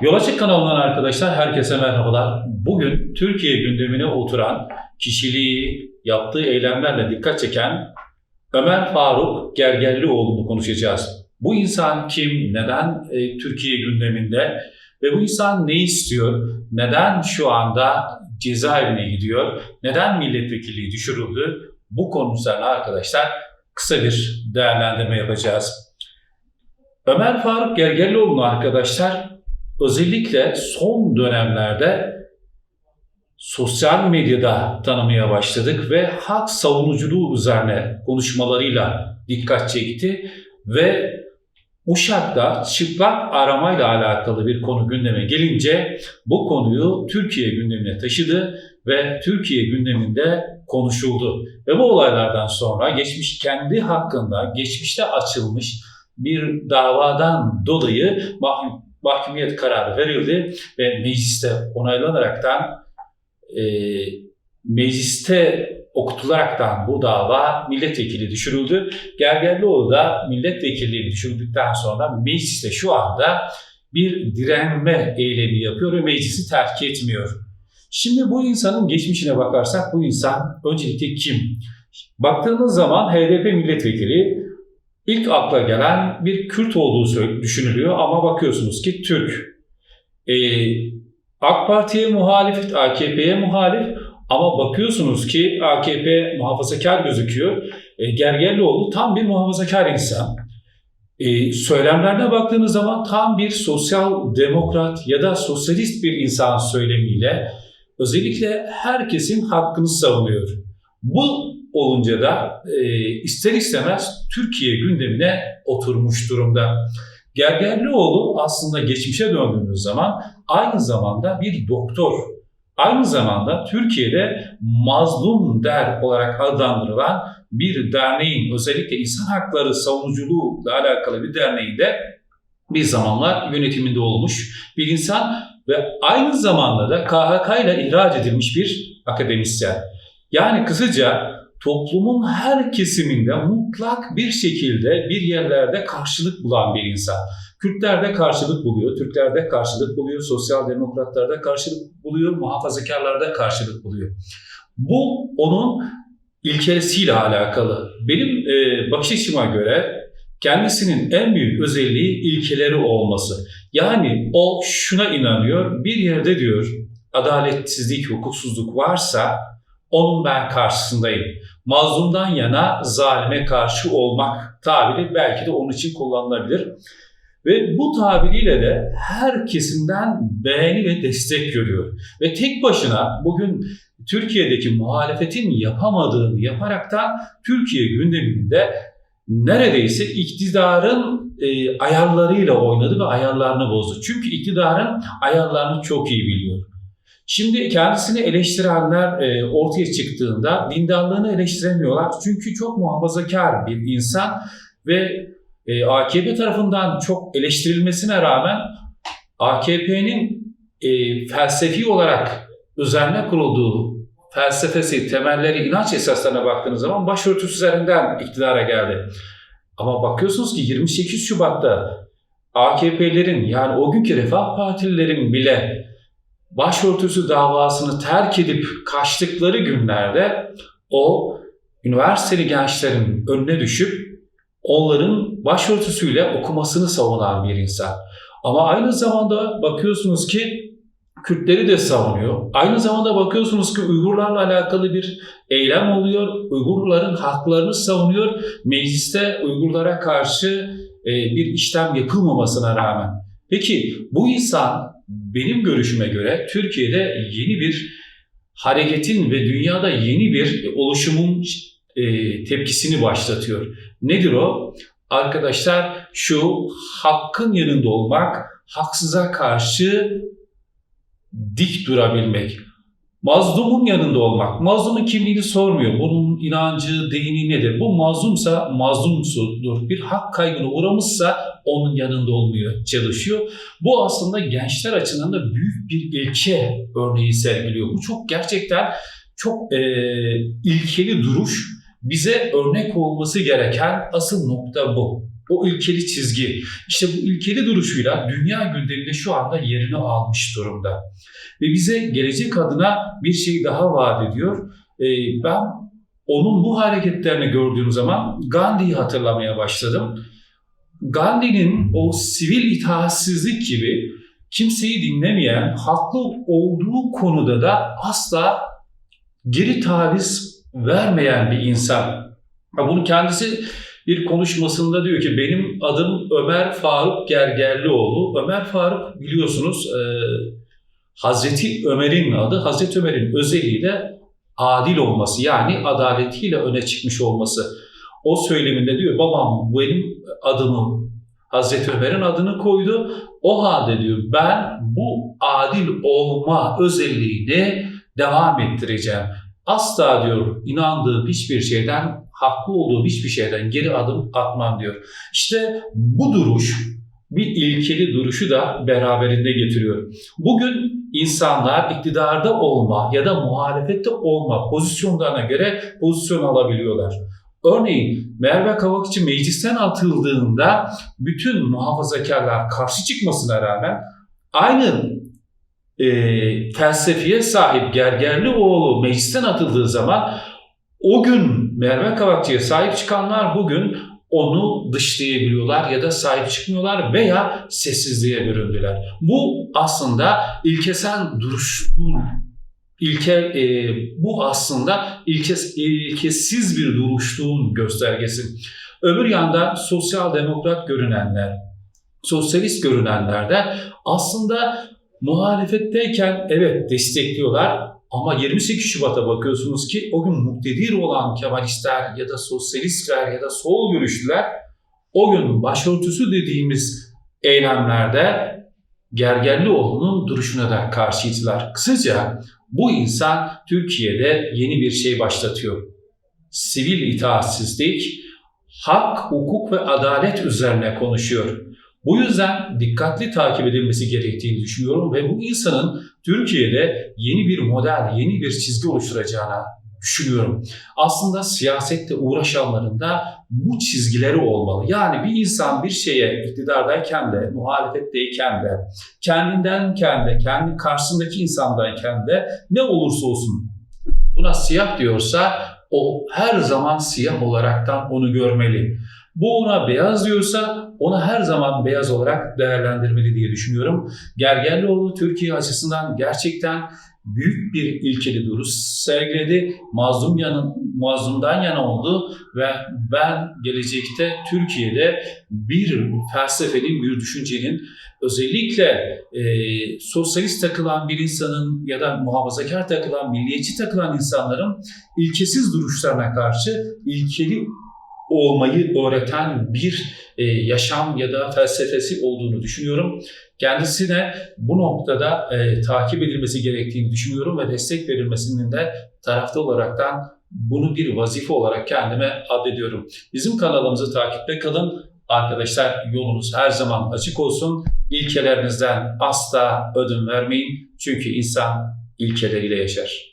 Yol Açık kanalından arkadaşlar herkese merhabalar. Bugün Türkiye gündemine oturan kişiliği, yaptığı eylemlerle dikkat çeken Ömer Faruk Gergerlioğlu'nu konuşacağız. Bu insan kim, neden e, Türkiye gündeminde ve bu insan ne istiyor, neden şu anda cezaevine gidiyor, neden milletvekilliği düşürüldü? Bu konu üzerine arkadaşlar kısa bir değerlendirme yapacağız. Ömer Faruk Gergerlioğlu'nu arkadaşlar özellikle son dönemlerde sosyal medyada tanımaya başladık ve hak savunuculuğu üzerine konuşmalarıyla dikkat çekti ve Uşak'ta çıplak aramayla alakalı bir konu gündeme gelince bu konuyu Türkiye gündemine taşıdı ve Türkiye gündeminde konuşuldu. Ve bu olaylardan sonra geçmiş kendi hakkında geçmişte açılmış bir davadan dolayı mahkum mahkumiyet kararı verildi ve mecliste onaylanaraktan e, mecliste okutularaktan bu dava milletvekili düşürüldü. Gergerlioğlu da milletvekilliği düşürüldükten sonra mecliste şu anda bir direnme eylemi yapıyor ve meclisi terk etmiyor. Şimdi bu insanın geçmişine bakarsak bu insan öncelikle kim? Baktığımız zaman HDP milletvekili ilk akla gelen bir Kürt olduğu düşünülüyor ama bakıyorsunuz ki Türk. Ee, AK Parti'ye muhalif, AKP'ye muhalif ama bakıyorsunuz ki AKP muhafazakar gözüküyor. E, Gergerlioğlu tam bir muhafazakar insan. E, söylemlerine baktığınız zaman tam bir sosyal demokrat ya da sosyalist bir insan söylemiyle özellikle herkesin hakkını savunuyor. Bu olunca da e, ister istemez Türkiye gündemine oturmuş durumda. Gergerlioğlu aslında geçmişe döndüğümüz zaman aynı zamanda bir doktor. Aynı zamanda Türkiye'de mazlum der olarak adlandırılan bir derneğin özellikle insan hakları savunuculuğuyla alakalı bir derneği de bir zamanlar yönetiminde olmuş bir insan ve aynı zamanda da KHK ile ihraç edilmiş bir akademisyen. Yani kısaca toplumun her kesiminde mutlak bir şekilde bir yerlerde karşılık bulan bir insan. Kürtlerde karşılık buluyor, Türklerde karşılık buluyor, sosyal demokratlarda karşılık buluyor, muhafazakarlarda karşılık buluyor. Bu onun ilkelesiyle alakalı. Benim e, bakış açıma göre kendisinin en büyük özelliği ilkeleri olması. Yani o şuna inanıyor, bir yerde diyor adaletsizlik, hukuksuzluk varsa onun ben karşısındayım. Mazlumdan yana zalime karşı olmak tabiri belki de onun için kullanılabilir. Ve bu tabiriyle de her kesimden beğeni ve destek görüyor. Ve tek başına bugün Türkiye'deki muhalefetin yapamadığını yaparaktan Türkiye gündeminde neredeyse iktidarın e, ayarlarıyla oynadı ve ayarlarını bozdu. Çünkü iktidarın ayarlarını çok iyi biliyor. Şimdi kendisini eleştirenler e, ortaya çıktığında dindarlığını eleştiremiyorlar. Çünkü çok muhafazakar bir insan ve e, AKP tarafından çok eleştirilmesine rağmen AKP'nin e, felsefi olarak üzerine kurulduğu felsefesi, temelleri, inanç esaslarına baktığınız zaman başörtüsü üzerinden iktidara geldi. Ama bakıyorsunuz ki 28 Şubat'ta AKP'lerin yani o günkü Refah Partililerin bile başörtüsü davasını terk edip kaçtıkları günlerde o üniversiteli gençlerin önüne düşüp onların başörtüsüyle okumasını savunan bir insan. Ama aynı zamanda bakıyorsunuz ki Kürtleri de savunuyor. Aynı zamanda bakıyorsunuz ki Uygurlarla alakalı bir eylem oluyor. Uygurların haklarını savunuyor. Mecliste Uygurlara karşı bir işlem yapılmamasına rağmen. Peki bu insan benim görüşüme göre Türkiye'de yeni bir hareketin ve dünyada yeni bir oluşumun e, tepkisini başlatıyor. Nedir o? Arkadaşlar şu hakkın yanında olmak, haksıza karşı dik durabilmek. Mazlumun yanında olmak. Mazlumun kimliğini sormuyor. Bunun inancı, dini nedir? Bu mazlumsa mazlumsudur. Bir hak kaybına uğramışsa onun yanında olmuyor, çalışıyor. Bu aslında gençler açısından da büyük bir ilke örneği sergiliyor. Bu çok gerçekten çok e, ilkeli duruş. Bize örnek olması gereken asıl nokta bu. O ilkeli çizgi. İşte bu ilkeli duruşuyla dünya gündeminde şu anda yerini almış durumda. Ve bize gelecek adına bir şey daha vaat ediyor. Ee, ben onun bu hareketlerini gördüğüm zaman Gandhi'yi hatırlamaya başladım. Gandhi'nin o sivil itaatsizlik gibi kimseyi dinlemeyen, haklı olduğu konuda da asla geri taviz vermeyen bir insan. Bunu kendisi bir konuşmasında diyor ki benim adım Ömer Faruk Gergerlioğlu. Ömer Faruk biliyorsunuz e, Hazreti Ömer'in adı. Hazreti Ömer'in özelliği de adil olması yani adaletiyle öne çıkmış olması. O söyleminde diyor babam benim adımı Hazreti Ömer'in adını koydu. O halde diyor ben bu adil olma özelliğini devam ettireceğim. Asla diyor inandığım hiçbir şeyden, haklı olduğum hiçbir şeyden geri adım atmam diyor. İşte bu duruş bir ilkeli duruşu da beraberinde getiriyor. Bugün insanlar iktidarda olma ya da muhalefette olma pozisyonlarına göre pozisyon alabiliyorlar. Örneğin Merve Kavakçı meclisten atıldığında bütün muhafazakarlar karşı çıkmasına rağmen aynı e, felsefeye sahip Gergerlioğlu meclisten atıldığı zaman o gün Merve Kavakçı'ya sahip çıkanlar bugün onu dışlayabiliyorlar ya da sahip çıkmıyorlar veya sessizliğe büründüler. Bu aslında ilkesel duruşun ilke e, bu aslında ilkes, ilkesiz bir duruşluğun göstergesi. Öbür yandan sosyal demokrat görünenler, sosyalist görünenler de aslında muhalefetteyken evet destekliyorlar ama 28 Şubat'a bakıyorsunuz ki o gün muktedir olan Kemalistler ya da sosyalistler ya da sol görüşlüler o gün başörtüsü dediğimiz eylemlerde Gergerlioğlu'nun duruşuna da karşıydılar. Kısaca bu insan Türkiye'de yeni bir şey başlatıyor. Sivil itaatsizlik, hak, hukuk ve adalet üzerine konuşuyor. Bu yüzden dikkatli takip edilmesi gerektiğini düşünüyorum ve bu insanın Türkiye'de yeni bir model, yeni bir çizgi oluşturacağına düşünüyorum. Aslında siyasette uğraşanların da bu çizgileri olmalı. Yani bir insan bir şeye iktidardayken de, muhalefetteyken de, kendinden kendi, kendi karşısındaki insandayken de ne olursa olsun buna siyah diyorsa o her zaman siyah olaraktan onu görmeli. Bu ona beyaz diyorsa onu her zaman beyaz olarak değerlendirmeli diye düşünüyorum. Gergerlioğlu Türkiye açısından gerçekten büyük bir ilkeli duruş sergiledi. Mazlum yanın, mazlumdan yana oldu ve ben gelecekte Türkiye'de bir felsefenin, bir düşüncenin özellikle e, sosyalist takılan bir insanın ya da muhafazakar takılan, milliyetçi takılan insanların ilkesiz duruşlarına karşı ilkeli olmayı öğreten bir e, yaşam ya da felsefesi olduğunu düşünüyorum. Kendisine bu noktada e, takip edilmesi gerektiğini düşünüyorum ve destek verilmesinin de tarafta olaraktan bunu bir vazife olarak kendime addediyorum. Bizim kanalımızı takipte kalın. Arkadaşlar yolunuz her zaman açık olsun. İlkelerinizden asla ödün vermeyin. Çünkü insan ilkeleriyle yaşar.